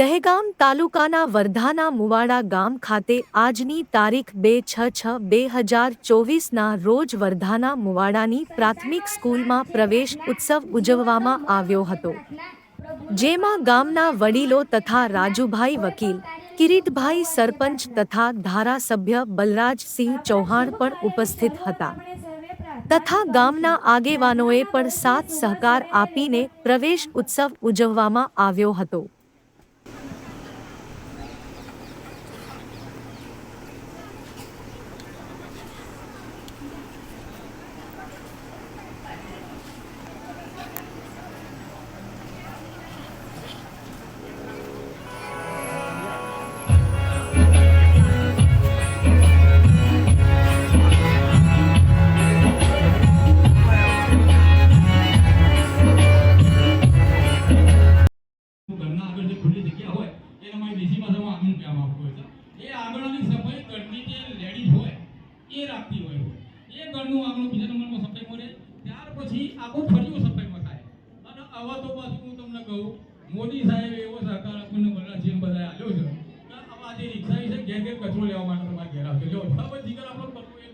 દહેગામ તાલુકાના વર્ધાના મુવાડા ગામ ખાતે આજની તારીખ બે છ છ બે હજાર ચોવીસના રોજ વર્ધાના મુવાડાની પ્રાથમિક સ્કૂલમાં પ્રવેશ ઉત્સવ ઉજવવામાં આવ્યો હતો. જેમાં ગામના વડીલો તથા રાજુભાઈ વકીલ, કિરીટભાઈ સરપંચ તથા ધારાસભ્ય બલરાજસિંહ ચૌહાણ પણ ઉપસ્થિત હતા. તથા ગામના આગેવાનોએ પણ સાથ સહકાર આપીને પ્રવેશ ઉત્સવ ઉજવવામાં આવ્યો હતો. અમારી દેશી ભાષામાં આંગણ હોય છે. એ આંગણાની સફાઈ ઘરની જે લેડીઝ હોય, એ રાખતી હોય એ ઘરનું આંગણું બીજા નંબરમાં સફાઈમાં રહે ત્યાર પછી આખું ફળિયું સફાઈમાં થાય. અને આવા તો પાછું હું તમને કહું, મોદી સાહેબ એવો સહકાર આપણને બધા જેમ બધા આવ્યો છે આવા જે રિક્ષા છે, ઘેર ઘેર કચરો લેવા માટે તમારે ઘેર આવશે જો બરાબર જીગર આપણો કરવો એ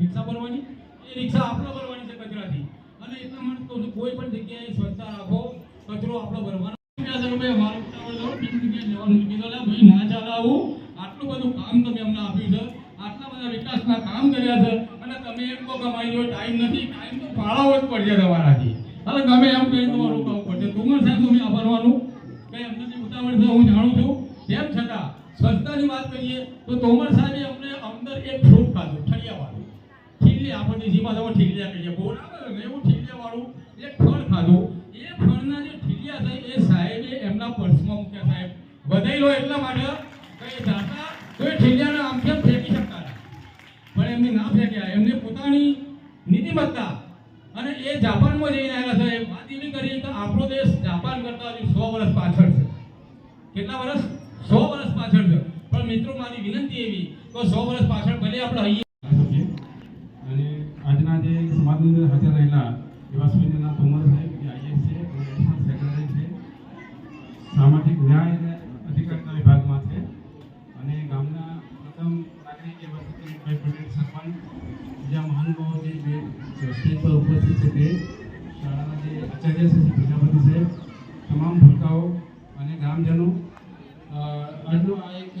રિક્ષા ભરવાની? એ રિક્ષા આપણો ભરવાની છે કચરાથી. અને એટલા માટે કોઈ પણ જગ્યાએ સ્વચ્છતા રાખો, કચરો આપણો ભરવાનો. છે અમારું જગ્યાએ જવાનું છે. કીધું, "અલા ભાઈ ના ચાલે આટલું બધું કામ તમે અમને આપ્યું છે આટલા બધા વિકાસના કામ કર્યા છે અને તમે એમ કહો કે અમારી જોડે ટાઈમ નથી ટાઈમ તો ફાળવવો જ પડશે તમારાથી હવે ગમે એમ કહીને તમારે રોકાવું પડશે તુમર સાહેબ તમે આ ભરવાનું કઈ અમને જે ઉતાવળ છે હું જાણું છું તેમ છતાં સ્વચ્છતાની વાત કરીએ તો તોમર સાહેબે અમને અંદર એક ફ્રૂટ ખાધું ઠળિયાવાળું ઠીલી આપણે દેશી ભાષામાં ઠીલિયા કહીએ બરાબર ને એવું ઠીલિયાવાળું એક ફળ ખાધું એ ફળના જે ઠીલિયા છે એ સાહેબે એમના પર્સમાં સાહેબ. વધાઈ એટલા માટે કઈ જાતા તો એ આમ કેમ ફેંકી શકતા પણ એમને ના ફેંક્યા. એમને પોતાની નીતિમત્તા અને એ જાપાનમાં જઈને આવ્યા છે. વાત એવી કરી કે આપણો દેશ જાપાન કરતા હજુ સો વર્ષ પાછળ છે. કેટલા વર્ષ? સો વર્ષ પાછળ છે. પણ મિત્રો, મારી વિનંતી એવી તો સો વર્ષ પાછળ ભલે આપણે હૈયે અને આજના જે સમાજની અંદર હાજર રહેલા એવા સુરેન્દ્રનાથ તોમર સાહેબ જે આઈએસ છે અને એડિશનલ સેક્રેટરી છે સામાજિક ન્યાય અને અધિકારીતા વિભાગમાં છે અને ગામના પ્રથમ નાગરિક એવા સતીશભાઈ પટેલ સરપંચ બીજા મહાનુભાવો જે બે સ્ટેજ પર ઉપસ્થિત છે તે શાળાના જે આચાર્ય છે પ્રજાપતિ સાહેબ, તમામ ભૂલકાઓ અને ગ્રામજનો આજનો આ એક